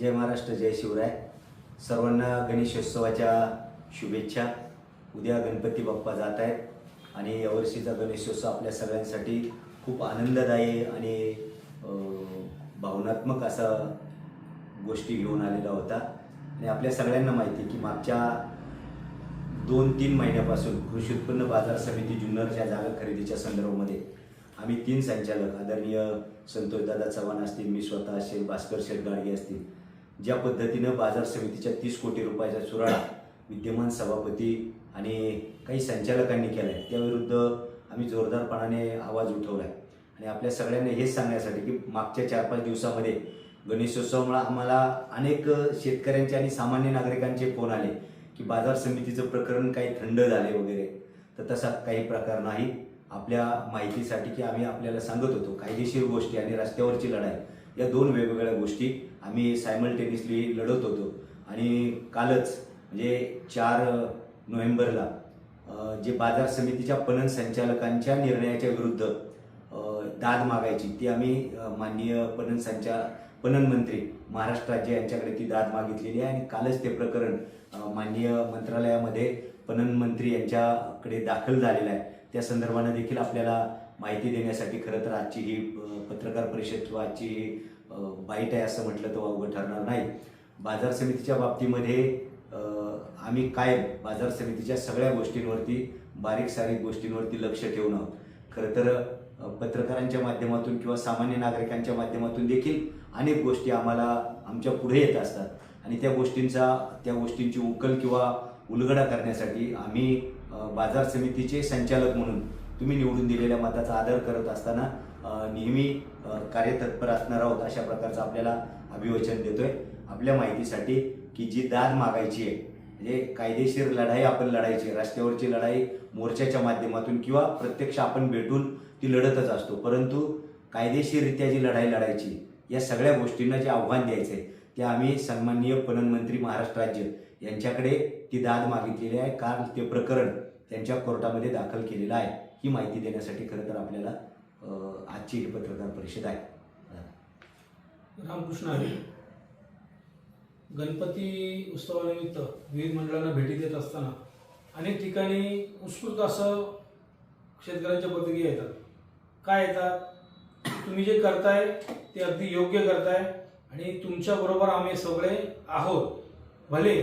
जय महाराष्ट्र जय शिवराय. सर्वांना गणेशोत्सवाच्या शुभेच्छा. उद्या गणपती बाप्पा जात आहेत आणि यावर्षीचा गणेशोत्सव आपल्या सगळ्यांसाठी खूप आनंददायी आणि भावनात्मक असा गोष्टी घेऊन आलेला होता. आणि आपल्या सगळ्यांना माहिती आहे की मागच्या दोन तीन महिन्यापासून कृषी उत्पन्न बाजार समिती जुन्नरच्या जागा खरेदीच्या संदर्भामध्ये आम्ही तीन संचालक आदरणीय संतोषदादा चव्हाण असतील मी स्वतः असेल भास्कर शेठ गाडगे असतील ज्या पद्धतीनं बाजार समितीच्या तीस कोटी रुपयाचा चुराडा विद्यमान सभापती आणि काही संचालकांनी केला आहे त्याविरुद्ध आम्ही जोरदारपणाने आवाज उठवला आहे आणि आपल्या सगळ्यांना हेच सांगण्यासाठी की मागच्या चार पाच दिवसामध्ये गणेशोत्सवामुळे आम्हाला अनेक शेतकऱ्यांचे आणि सामान्य नागरिकांचे फोन आले की बाजार समितीचं प्रकरण काही थंड झाले वगैरे. तर तसा काही प्रकार नाही. आपल्या माहितीसाठी की आम्ही आपल्याला सांगत होतो कायदेशीर गोष्टी आणि रस्त्यावरची लढाई या दोन वेगवेगळ्या गोष्टी आम्ही सायमल्टेनियसली लढत होतो. आणि कालच म्हणजे चार नोव्हेंबरला जे बाजार समितीच्या पणन संचालकांच्या निर्णयाच्या विरुद्ध दाद मागायची ती आम्ही माननीय पणन संचा पणन मंत्री महाराष्ट्र राज्य यांच्याकडे ती दाद मागितलेली आहे. आणि कालच ते प्रकरण माननीय मंत्रालयामध्ये पणन मंत्री यांच्याकडे दाखल झालेलं आहे. त्या संदर्भानं देखील आपल्याला माहिती देण्यासाठी खरं तर आजची ही पत्रकार परिषद किंवा आजची ही वाईट बाईट आहे असं म्हटलं तर अवघड ठरणार नाही. बाजार समितीच्या बाबतीमध्ये आम्ही काय बाजार समितीच्या सगळ्या गोष्टींवरती बारीक सारीक गोष्टींवरती लक्ष ठेवणं खरं तर पत्रकारांच्या माध्यमातून किंवा सामान्य नागरिकांच्या माध्यमातून देखील अनेक गोष्टी आम्हाला आमच्या पुढे येत असतात. आणि त्या गोष्टींचा त्या गोष्टींची उकल किंवा उलगडा करण्यासाठी आम्ही बाजार समितीचे संचालक म्हणून तुम्ही निवडून दिलेल्या मताचा आदर करत असताना नेहमी कार्यतत्पर असणार आहोत अशा प्रकारचं आपल्याला अभिवचन देतोय. आपल्या माहितीसाठी की जी दाद मागायची आहे म्हणजे कायदेशीर लढाई आपण लढायची रस्त्यावरची लढाई मोर्चाच्या माध्यमातून किंवा प्रत्यक्ष आपण भेटून ती लढतच असतो. परंतु कायदेशीररित्या जी लढाई लढायची या सगळ्या गोष्टींना जे आव्हान द्यायचं आहे ते आम्ही सन्माननीय पणन मंत्री महाराष्ट्र राज्य यांच्याकडे ती दाद मागितलेली आहे. कारण ते प्रकरण त्यांच्या कोर्टामध्ये दाखल केलेलं आहे ही माहिती देण्यासाठी खरं तर आपल्याला आजची ही पत्रकार परिषद आहे. रामकृष्ण हरी गणपती उत्सवानिमित्त विविध मंडळांना भेटी देत असताना अनेक ठिकाणी उत्स्फूर्त असं शेतकऱ्यांच्या प्रतिक्रिया येतात. काय येतात? तुम्ही जे करताय ते अगदी योग्य करताय आणि तुमच्याबरोबर आम्ही सगळे आहोत. भले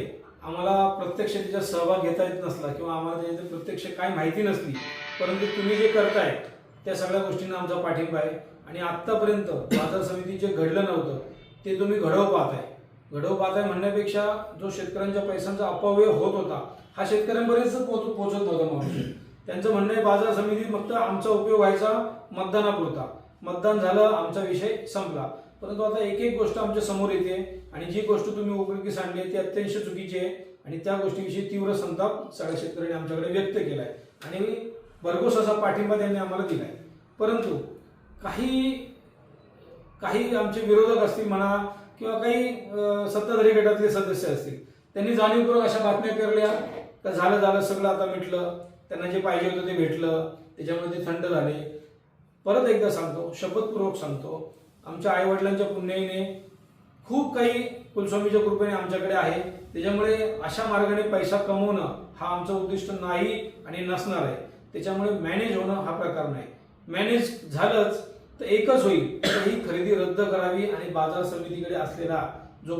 आम्हाला प्रत्यक्ष त्याच्यात सहभाग घेता येत नसला किंवा आम्हाला त्याच्यात प्रत्यक्ष काय माहिती नसली परंतु तुम्ही जे करताय त्या सगळ्या गोष्टींना आमचा पाठिंबा आहे. आणि आत्तापर्यंत बाजार समिती जे घडलं नव्हतं ते तुम्ही घडव पाहताय. घडव पाहताय म्हणण्यापेक्षा जो शेतकऱ्यांच्या पैशांचा अपव्यय होत होता हा शेतकऱ्यांपर्यंत पोहोच पोहोचत नव्हता माणूस. त्यांचं म्हणणं आहे बाजार समिती फक्त आमचा उपयोग व्हायचा मतदानापुरता. मतदान झालं आमचा विषय संपला. परंतु आता एक एक गोष्ट आमच्यासमोर येते आणि जी गोष्ट तुम्ही उपयोगी सांडली ती अत्यंत चुकीची आहे. आणि त्या गोष्टीविषयी तीव्र संताप सगळ्या शेतकऱ्यांनी आमच्याकडे व्यक्त केलाय. आणि भरघोस असा पाठिंबा त्यांनी आम्हाला दिलाय. परंतु काही काही आमचे विरोधक असतील म्हणा किंवा काही सत्ताधारी गटातले सदस्य असतील त्यांनी जाणीवपूर्वक अशा बातम्या पेरल्या का झालं झालं सगळं आता मिटलं त्यांना जे पाहिजे होतं ते भेटलं त्याच्यामुळे ते थंड झाले. परत एकदा सांगतो शपथपूर्वक सांगतो आमच्या आईवडिलांच्या पुण्याईने खूप काही कुलस्वामीच्या कृपेने आमच्याकडे आहे. त्याच्यामुळे अशा मार्गाने पैसा कमवणं हा आमचं उद्दिष्ट नाही आणि नसणार आहे. त्याच्यामुळे मॅनेज होणं हा प्रकार नाही. मॅनेज झालंच तर एकच होईल. तर ही खरेदी रद्द करावी आणि बाजार समितीकडे असलेला जो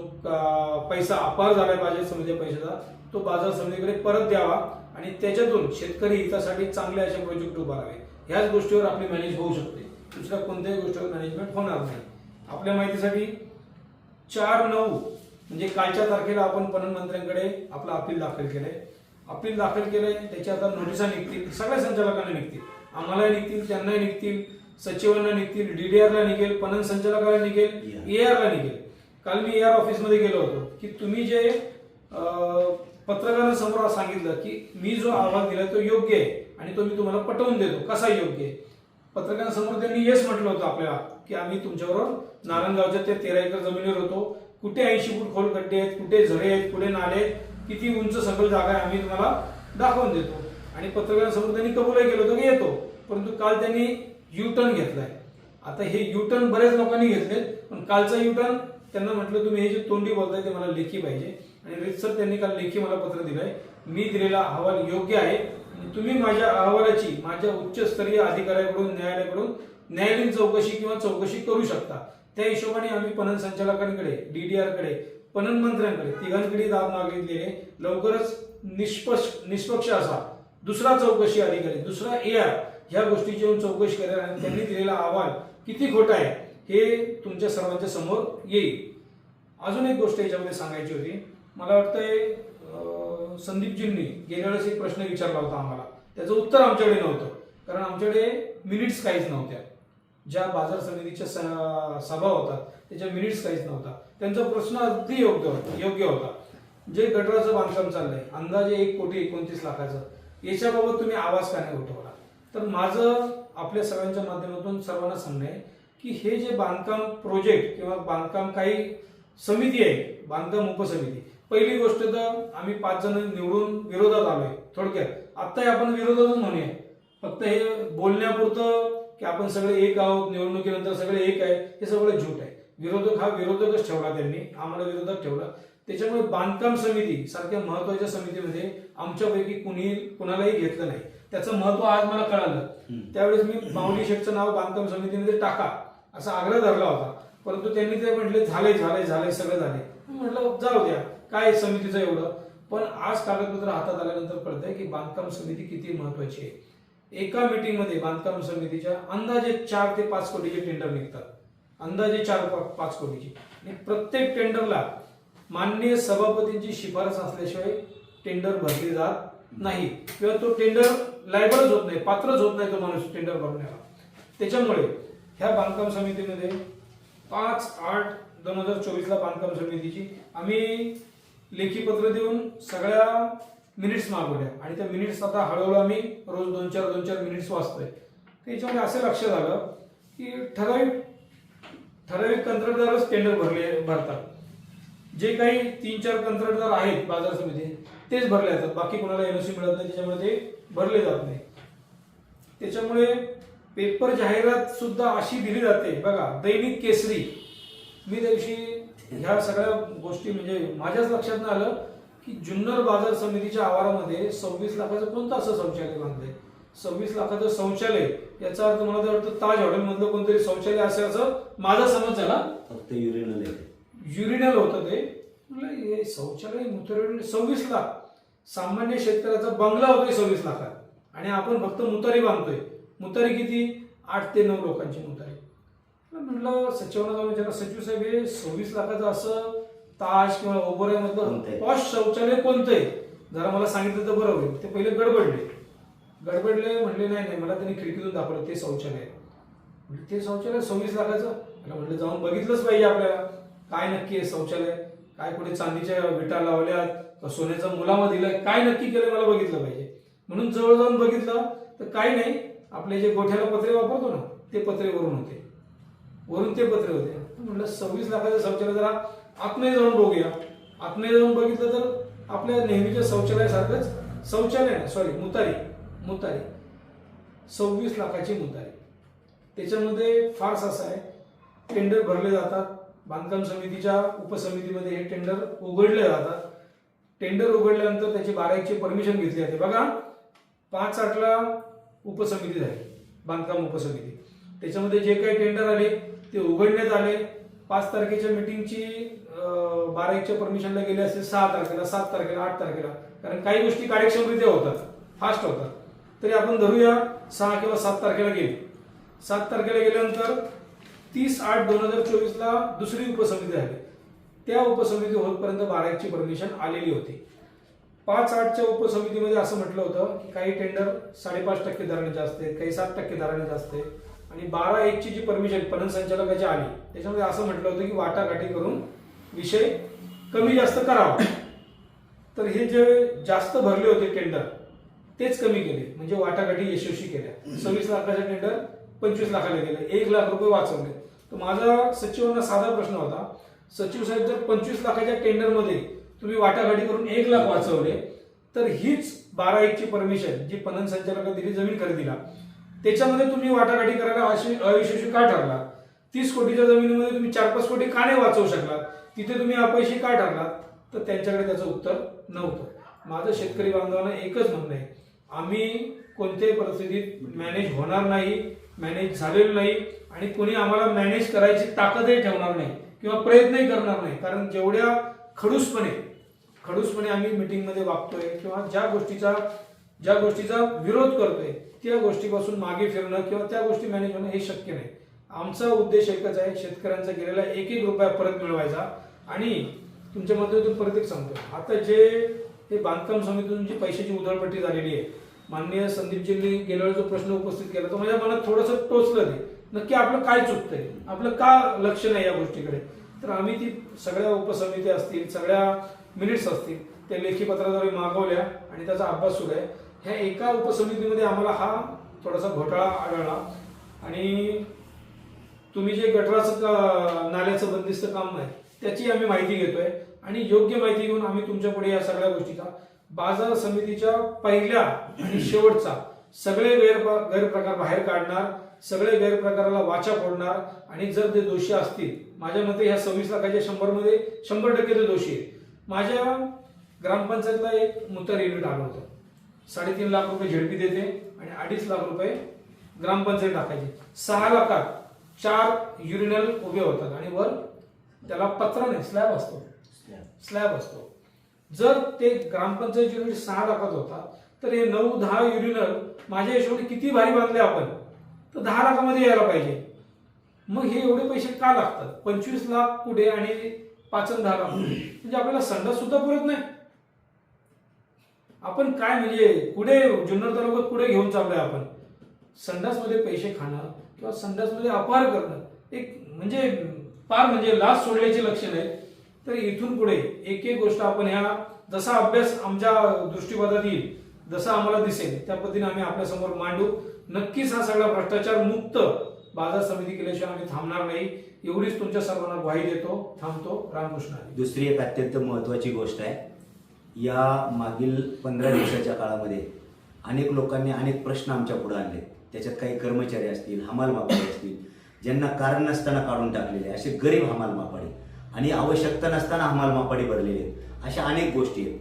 पैसा अपार झालाय बाजार समिती पैशाचा तो बाजार समितीकडे परत द्यावा आणि त्याच्यातून शेतकरी हितासाठी चांगले असे प्रोजेक्ट उभारावे ह्याच गोष्टीवर आपली मॅनेज होऊ शकते. दुसऱ्या कोणत्याही गोष्टीवर मॅनेजमेंट होणार नाही. आपल्या माहितीसाठी चार नऊ म्हणजे कालच्या तारखेला आपण पणन मंत्र्यांकडे आपलं अपील दाखल केलंय. अपील दाखल केलंय त्याच्या आता नोटिसा निघतील सगळ्या संचालकांना निघतील. आम्हालाही निघतील त्यांनाही निघतील सचिवांना निघतील डीडीआरला निघेल पणन संचालकाला निघेल एआरला निघेल. काल मी एआर ऑफिसमध्ये गेलो होतो की तुम्ही जे पत्रकारांना पत्रकारांसमोर सांगितलं की मी जो अहवाल दिला तो योग्य आहे आणि तो मी तुम्हाला पटवून देतो. कसा योग्य आहे? पत्रकारांसमोर त्यांनी येस म्हटलं होतं आपल्याला की आम्ही तुमच्याबरोबर नारायणगावच्या ते तेरा एकर जमिनीवर होतो. कुठे ऐंशी फूट खोल खड्डे आहेत कुठे झरे आहेत कुठे नाले आहेत? किती उंच सखल जागा आहे आम्ही तुम्हाला दाखवून देतो. आणि पत्रकारांसमोर त्यांनी कबूलही केलं होतं की येतो. परंतु काल त्यांनी यू टर्न घेतलाय. आता हे यू टर्न लोकांनी घेतलेत पण कालचा यू टर्न त्यांना म्हटलं तुम्ही हे जे तोंडी बोलताय ते मला लेखी पाहिजे. आणि रितसर त्यांनी काल लेखी मला पत्र दिलंय. मी दिलेला अहवाल योग्य आहे. तुम्ही माझ्या अहवालाची माझ्या उच्चस्तरीय अधिकाऱ्याकडून न्यायालयाकडून न्यायालयीन चौकशी किंवा चौकशी करू शकता. त्या हिशोबाने आम्ही पणन संचालकांकडे डीडीआरकडे पणन मंत्र्यांकडे तिघांकडे दाब मागितलेले लवकरच निष्पक्ष निष्पक्ष असा दुसरा चौकशी अधिकारी दुसरा ए आर ह्या गोष्टीची येऊन चौकशी करा आणि त्यांनी दिलेला अहवाल किती खोटा आहे हे तुमच्या सर्वांच्या समोर येईल. अजून एक गोष्ट याच्यामध्ये सांगायची होती. मला वाटतंय संदीपजींनी गेल्या वेळेस एक प्रश्न विचारला होता आम्हाला. त्याचं उत्तर आमच्याकडे नव्हतं. कारण आमच्याकडे मिनिट्स काहीच नव्हत्या. ज्या बाजार समितीच्या स- सभा होतात त्याच्या मिनिट्स काहीच नव्हता. त्यांचा प्रश्न अगदी योग्य होता योग्य होता. जे गटराचं बांधकाम चाललंय अंदाजे एक कोटी एकोणतीस लाखाचं याच्याबाबत तुम्ही आवाज का नाही उठवला. तर माझं आपल्या सगळ्यांच्या माध्यमातून सर्वांना सांगणं आहे की हे जे बांधकाम प्रोजेक्ट किंवा बांधकाम काही समिती आहे बांधकाम उपसमिती पहिली गोष्ट तर आम्ही पाच जण निवडून विरोधात आलोय थोडक्यात. आत्ताही आपण विरोधातच म्हणूया. फक्त हे बोलण्यापुरतं की आपण सगळे एक आहोत निवडणुकीनंतर सगळे एक आहे हे सगळं झूट आहे. विरोधक हा विरोधकच ठेवला त्यांनी आम्हाला विरोधक ठेवला. त्याच्यामुळे बांधकाम समिती सारख्या महत्त्वाच्या समितीमध्ये आमच्यापैकी कुणी कुणालाही घेतलं नाही. त्याचं महत्त्व आज मला कळालं. त्यावेळेस मी माऊली शेठचं नाव बांधकाम समितीमध्ये टाका असा आग्रह धरला होता. परंतु त्यांनी ते म्हटले झालंय झालंय झालंय सगळं झालंय. म्हटलं जाऊ द्या काय समितीचं एवढं? पण आज कागदपत्र हातात आल्यानंतर कळतंय की बांधकाम समिती किती महत्वाची आहे. एका मीटिंगमध्ये बांधकाम समितीच्या अंदाजे चार ते पाच कोटीचे टेंडर निघतात. अंदाजे चार पा- पाच कोटीची. आणि प्रत्येक टेंडरला माननीय सभापतींची शिफारस असल्याशिवाय टेंडर भरले जात नाही. किंवा तो टेंडर लायबलच होत नाही पात्रच होत नाही तो माणूस टेंडर भरण्याला. त्याच्यामुळे ह्या बांधकाम समितीमध्ये पाच आठ दोन हजार चोवीसला बांधकाम समितीची आम्ही लेखी पत्र देऊन सगळ्या मिनिट्स मागवल्या. आणि त्या मिनिट्स आता हळूहळू आम्ही रोज दोन चार दोन चार मिनिट्स वाचतोय. त्याच्यामध्ये असं लक्ष झालं की ठराविक ठराविक कंत्राटदारच टेंडर भरले भरतात. जे काही तीन चार कंत्राटदार आहेत बाजार समिती तेच भरले जातात. बाकी कोणाला एनओसी मिळत नाही त्याच्यामुळे ते भरले जात नाही. त्याच्यामुळे पेपर जाहिरात सुद्धा अशी दिली जाते. बघा दैनिक केसरी. मी त्या दिवशी ह्या सगळ्या गोष्टी म्हणजे माझ्याच लक्षात आलं की जुन्नर बाजार समितीच्या आवारामध्ये सव्वीस लाखाचं कोणतं असं शौचालय बांधलंय सव्वीस लाखाचं शौचालय याचा अर्थ मला वाटतं ताज हॉटेल मधलं कोणतरी शौचालय असेल असं माझा समज झाला फक्त युरिनल युरिनल होतं ते. हे शौचालय मुतरडी सव्वीस लाख. सामान्य शेतकऱ्याचा बंगला होतोय सव्वीस लाखात. आणि आपण फक्त मुतारी बांधतोय. मुतारी किती? आठ ते नऊ लोकांची मुतारी. म्हटलं सचिवांना जाऊन विचारलं सचिव साहेब हे सव्वीस लाखाचं असं ताज किंवा ओबोरे कोणतं मधलं आहे? पॉश शौचालय कोणतं आहे जरा मला सांगितलं तर बरं होईल. ते पहिले गडबडले. गडबडले म्हणले नाही नाही मला त्यांनी खिडकीतून दाखवलं ते शौचालय म्हणजे ते शौचालय सव्वीस लाखाचं? मला म्हटलं जाऊन बघितलंच पाहिजे आपल्याला. काय नक्की आहे शौचालय? काय कुठे चांदीच्या विटा लावल्यात? का सोन्याचा मुलामा दिलं काय नक्की केलं मला बघितलं पाहिजे. म्हणून जवळ जाऊन बघितलं तर काय नाही. आपले जे गोठ्याला पत्रे वापरतो ना ते पत्रे वरून होते. वरून ते पत्रे होते. म्हटलं सव्वीस लाखाचं शौचालय जरा आतमध्ये जाऊन बघूया. आतमध्ये जाऊन बघितलं तर आपल्या नेहमीच्या शौचालयासारखंच शौचालय सॉरी मुतारी. मुतारी. सव्वीस लाखाची मुतारी. त्याच्यामध्ये फार्स असा आहे टेंडर भरले जातात. बांधकाम समितीच्या उपसमितीमध्ये हे टेंडर उघडले जातात. टेंडर उघडल्यानंतर त्याची बाराईची परमिशन घेतली जाते. बघा पाच आठला उपसमिती झाली बांधकाम उपसमिती. त्याच्यामध्ये जे काही टेंडर आले ते उघडण्यात आले. पाच तारखेच्या मिटिंगची बाराईच्या परमिशनला गेले असते सहा तारखेला सात तारखेला आठ तारखेला. कारण काही गोष्टी कार्यक्षमरित्या होतात फास्ट होतात. तरी आपण धरूया सहा किंवा सात तारखेला गेले. सात तारखेला गेल्यानंतर तीस आठ दोन हजार चोवीसला दुसरी उपसमिती झाली. त्या उपसमिती होतपर्यंत बारावीची परमिशन आलेली होती. पाच आठच्या उपसमितीमध्ये असं म्हटलं होतं की काही टेंडर साडेपाच टक्के दराने असते काही सात टक्के दराने असते आणि बारा एकची जी परमिशन पणन संचालकाची आली त्याच्यामध्ये असं म्हटलं होतं की वाटाघाटी करून विषय कमी जास्त करावा. तर हे जे जास्त भरले होते टेंडर तेच कमी केले. म्हणजे वाटाघाटी यशस्वी केल्या. सव्वीस लाखाच्या टेंडर पंचवीस लाखाला गेले. एक लाख रुपये वाचवले. तर माझा सचिवांना साधा प्रश्न होता. सचिव साहेब जर पंचवीस लाखाच्या टेंडरमध्ये तुम्ही वाटाघाटी करून एक लाख वाचवले तर हीच बारा एकची परमिशन जी पणन संचालकांनी दिली जमीन खरेदीला. त्याच्यामध्ये तुम्ही वाटाघाटी करायला अशी- अयशस्वी का ठरला तीस कोटीच्या जमिनीमध्ये तुम्ही चार पाच कोटी का नाही वाचवू शकलात? तिथे तुम्ही अपयशी का ठरलात? तर त्यांच्याकडे त्याचं उत्तर नव्हतं. माझं शेतकरी बांधवांना एकच म्हणणं आहे. आम्ही कोणत्याही परिस्थितीत मॅनेज होणार नाही मॅनेज झालेलो नाही आणि कोणी आम्हाला मॅनेज करायची ताकदही ठेवणार नाही किंवा प्रयत्नही करणार नाही. कारण जेवढ्या खडूसपणे खडूसपणे आम्ही मिटिंगमध्ये वागतोय किंवा ज्या गोष्टीचा ज्या गोष्टीचा विरोध करतोय त्या गोष्टीपासून मागे फिरणं किंवा त्या गोष्टी मॅनेज होणं हे शक्य नाही. आमचा उद्देश एकच आहे शेतकऱ्यांचा गेलेला एक एक रुपया परत मिळवायचा. आणि तुमच्या मध्येतून परत एक सांगतो आता जे हे बांधकाम समितीतून जी पैशाची उधळपट्टी झालेली आहे माननीय संदीपजींनी गेल्या जो प्रश्न उपस्थित केला तो माझ्या मनात थोडंसं टोचलं नाही. नक्की आपलं काय चुकतंय? आपलं का लक्ष नाही या गोष्टीकडे? तर आम्ही ती सगळ्या उपसमिती असतील सगळ्या मिनिट्स असतील त्या लेखी पत्राद्वारे मागवल्या आणि त्याचा अभ्यास सुरू आहे. ह्या एका उपसमितीमध्ये आम्हाला हा थोडासा घोटाळा आढळला आणि तुम्ही जे गटराचं का- नाल्याचं बंदिस्त काम आहे त्याची आम्ही माहिती घेतोय. आणि योग्य माहिती घेऊन आम्ही तुमच्यापुढे या सगळ्या गोष्टीचा बाजार समितीच्या पहिल्या आणि शेवटचा सगळे गैर गैरप्रकार बाहेर काढणार सगळे गैरप्रकाराला वाचा फोडणार आणि जर ते दोषी असतील माझ्या मते ह्या सव्वीस लाखाच्या शंभरमध्ये शंभर टक्के ते दोषी आहेत. माझ्या ग्रामपंचायतला एक मुतर युनिट आलं होतं. साडेतीन लाख रुपये झेडपी देते आणि अडीच लाख रुपये ग्रामपंचायत टाकायची. सहा लाखात चार युरिनल उभे होतात आणि वर त्याला पत्रा नाही स्लॅब असतो. स्लॅब असतो. जर ते ग्रामपंचायत युनिट सहा लाखात होता तर हे नऊ दहा युनिनर माझ्या हिशोबाने किती भारी बांधले आपण? तर दहा लाखामध्ये यायला पाहिजे. मग हे एवढे पैसे का लागतात? पंचवीस लाख पुढे आणि पाच दहा लाख म्हणजे आपल्याला संडास सुद्धा पुरत नाही. आपण काय म्हणजे पुढे जुन्नर तालुक्यात पुढे घेऊन चाललोय आपण? संडासमध्ये पैसे खाणं किंवा संडासमध्ये अपहार करणं एक म्हणजे फार म्हणजे लाच सोडल्याचे लक्षण आहे. तर इथून पुढे एक एक गोष्ट आपण ह्या जसा अभ्यास आमच्या दृष्टीपथात येईल जसा आम्हाला दिसेल त्या पद्धतीने आम्ही आपल्यासमोर मांडू. नक्कीच हा सगळा भ्रष्टाचार मुक्त बाजार समिती केल्याशिवाय आम्ही थांबणार नाही. एवढीच तुमच्या सर्वांना ग्वाही देतो. थांबतो. रामकृष्ण दुसरी एक अत्यंत महत्त्वाची गोष्ट आहे. या मागील पंधरा दिवसाच्या काळामध्ये अनेक लोकांनी अनेक प्रश्न आमच्या पुढे आणले त्याच्यात काही कर्मचारी असतील हमाल मापाडे असतील ज्यांना कारण नसताना काढून टाकलेले असे गरीब हमाल मापाडे आणि आवश्यकता नसताना हमाल मापाडे भरलेले आहेत. अशा अनेक गोष्टी आहेत.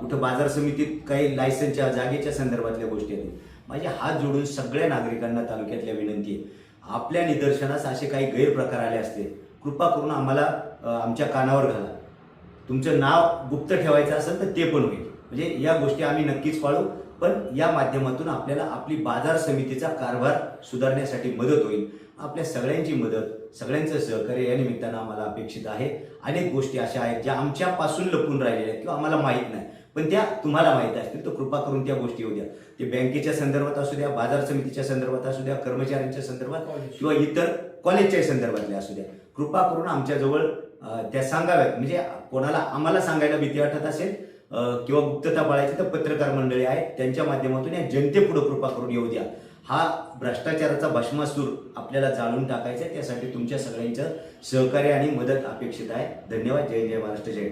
कुठं बाजार समितीत काही लायसनच्या जागेच्या संदर्भातल्या गोष्टी आहेत. माझे हात जोडून सगळ्या नागरिकांना तालुक्यातल्या विनंती आहे. आपल्या निदर्शनास असे काही गैरप्रकार आले असते कृपा करून आम्हाला आमच्या कानावर घाला. तुमचं नाव गुप्त ठेवायचं असेल तर ते पण होईल. म्हणजे या गोष्टी आम्ही नक्कीच पाळू पण या माध्यमातून आपल्याला आपली बाजार समितीचा कारभार सुधारण्यासाठी मदत होईल. आपल्या सगळ्यांची मदत सगळ्यांचं सहकार्य या निमित्तानं आम्हाला अपेक्षित आहे. अनेक गोष्टी अशा आहेत ज्या आमच्यापासून लपून राहिलेल्या आहेत किंवा आम्हाला माहीत नाही. पण त्या तुम्हाला माहीत असतील तर कृपा करून त्या गोष्टी होऊ द्या. ते बँकेच्या संदर्भात असू द्या बाजार समितीच्या संदर्भात असू द्या कर्मचाऱ्यांच्या संदर्भात. किंवा इतर कॉलेजच्या संदर्भातल्या असू द्या. कृपा करून आमच्याजवळ त्या सांगाव्यात. म्हणजे कोणाला आम्हाला सांगायला भीती वाटत असेल किंवा गुप्तता पाळायची तर पत्रकार मंडळी आहेत त्यांच्या माध्यमातून या जनतेपुढे कृपा करून येऊ द्या. हा भ्रष्टाचाराचा भस्मासूर आपल्याला जाळून टाकायचा आहे. त्यासाठी तुमच्या सगळ्यांचं सहकार्य आणि मदत अपेक्षित आहे. धन्यवाद. जय जय महाराष्ट्र. जय